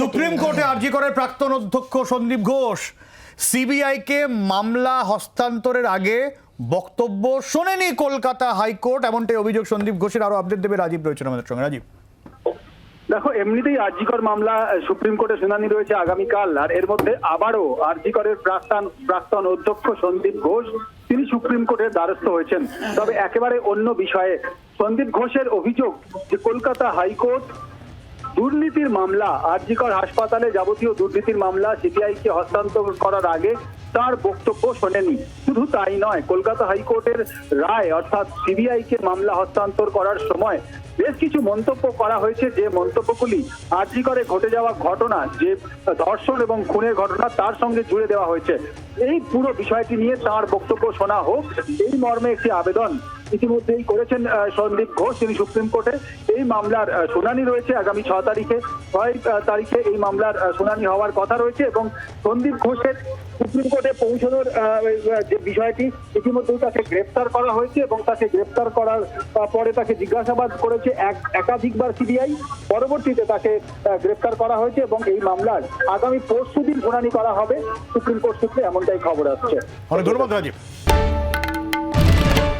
Supreme কোর্টে আরজি করের প্রাক্তন অধ্যক্ষ সন্দীপ ঘোষ। সিবিআইকে মামলা হস্তান্তরের আগে বক্তব্য শোনেনি কলকাতা হাইকোর্ট, এমনটাই অভিযোগ সন্দীপ ঘোষের। আরও আপডেট দেবে রাজীব রয়েছেন আমাদের সঙ্গে। রাজীব। দেখো, এমনিতেই আরজিকর মামলা সুপ্রিম কোর্টে শুনানি রয়েছে আগামীকাল, আর এর মধ্যে আবারও আরজিকরের প্রাক্তন প্রাক্তন অধ্যক্ষ সন্দীপ ঘোষ, তিনি সুপ্রিম কোর্টের দ্বারস্থ হয়েছেন। তবে একেবারে অন্য বিষয়ে সন্দীপ ঘোষের অভিযোগ যে কলকাতা হাইকোর্ট দুর্নীতির মামলা, আরজিকর হাসপাতালে যাবতীয় দুর্নীতির মামলা সিবিআই কে হস্তান্তর করার আগে তার বক্তব্য শোনেনি শুধু তাই নয়, কলকাতা হাইকোর্টের রায় অর্থাৎ সিবিআই কে মামলা হস্তান্তর করার সময় বেশ কিছু মন্তব্য করা হয়েছে। যে মন্তব্যগুলি আরজি করে ঘটে যাওয়া ঘটনা, যে ধর্ষণ এবং খুনের ঘটনা তার সঙ্গে জুড়ে দেওয়া হয়েছে। এই পুরো বিষয়টি নিয়ে তার বক্তব্য শোনা হোক। এই মর্মে একটি আবেদন ইতিমধ্যেই করেছেন সন্দীপ ঘোষ তিনি সুপ্রিম কোর্টে এই মামলার শুনানি রয়েছে। আগামী ছ তারিখে, ছয় তারিখে এই মামলার শুনানি হওয়ার কথা রয়েছে এবং সন্দীপ ঘোষের সুপ্রিম কোর্টে পৌঁছানোর যে বিষয়টি, ইতিমধ্যেই তাকে গ্রেপ্তার করা হয়েছে এবং তাকে গ্রেপ্তার করার পরে তাকে জিজ্ঞাসাবাদ করেছে এক, একাধিকবার সিবিআই। পরবর্তীতে তাকে গ্রেপ্তার করা হয়েছে এবং এই মামলার আগামী পরশু দিন শুনানি করা হবে। সুপ্রিম কোর্ট সূত্রে এমনটাই খবর আসছে। ধন্যবাদ রাজীব।